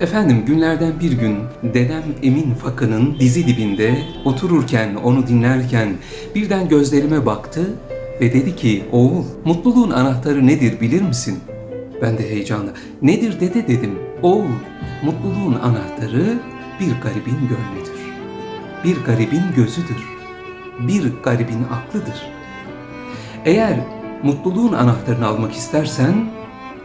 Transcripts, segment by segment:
Efendim günlerden bir gün dedem Emin Fakı'nın dizi dibinde otururken onu dinlerken birden gözlerime baktı ve dedi ki oğul mutluluğun anahtarı nedir bilir misin? Ben de heyecanla nedir dede dedim. Oğul mutluluğun anahtarı bir garibin gönlüdür. Bir garibin gözüdür. Bir garibin aklıdır. Eğer mutluluğun anahtarını almak istersen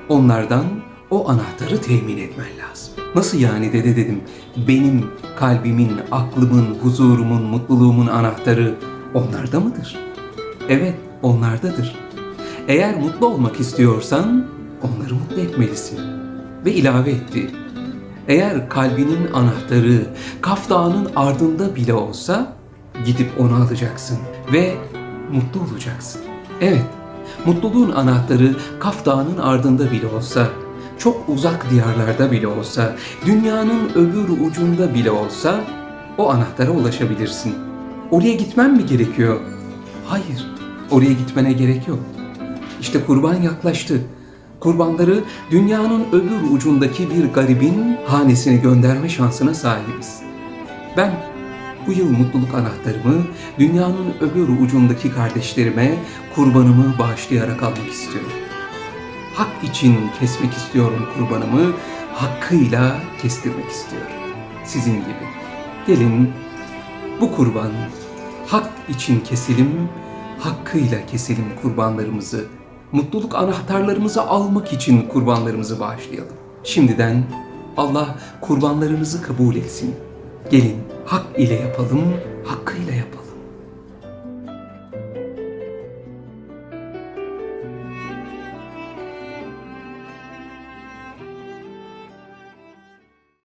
onlardan o anahtarı temin etmen lazım. Nasıl yani dede dedim. Benim kalbimin, aklımın, huzurumun, mutluluğumun anahtarı onlarda mıdır? Evet, onlardadır. Eğer mutlu olmak istiyorsan onları mutlu etmelisin. Ve ilave etti. Eğer kalbinin anahtarı Kaf Dağı'nın ardında bile olsa gidip onu alacaksın ve mutlu olacaksın. Evet, mutluluğun anahtarı Kaf Dağı'nın ardında bile olsa, çok uzak diyarlarda bile olsa, dünyanın öbür ucunda bile olsa o anahtara ulaşabilirsin. Oraya gitmen mi gerekiyor? Hayır, oraya gitmene gerek yok. İşte kurban yaklaştı. Kurbanları dünyanın öbür ucundaki bir garibin hanesine gönderme şansına sahibiz. Ben bu yıl mutluluk anahtarımı dünyanın öbür ucundaki kardeşlerime kurbanımı bağışlayarak almak istiyorum. Hak için kesmek istiyorum kurbanımı, hakkıyla kestirmek istiyorum. Sizin gibi. Gelin bu kurban hak için keselim, hakkıyla keselim kurbanlarımızı. Mutluluk anahtarlarımızı almak için kurbanlarımızı bağışlayalım. Şimdiden Allah kurbanlarınızı kabul etsin. Gelin hak ile yapalım, hakkıyla yapalım.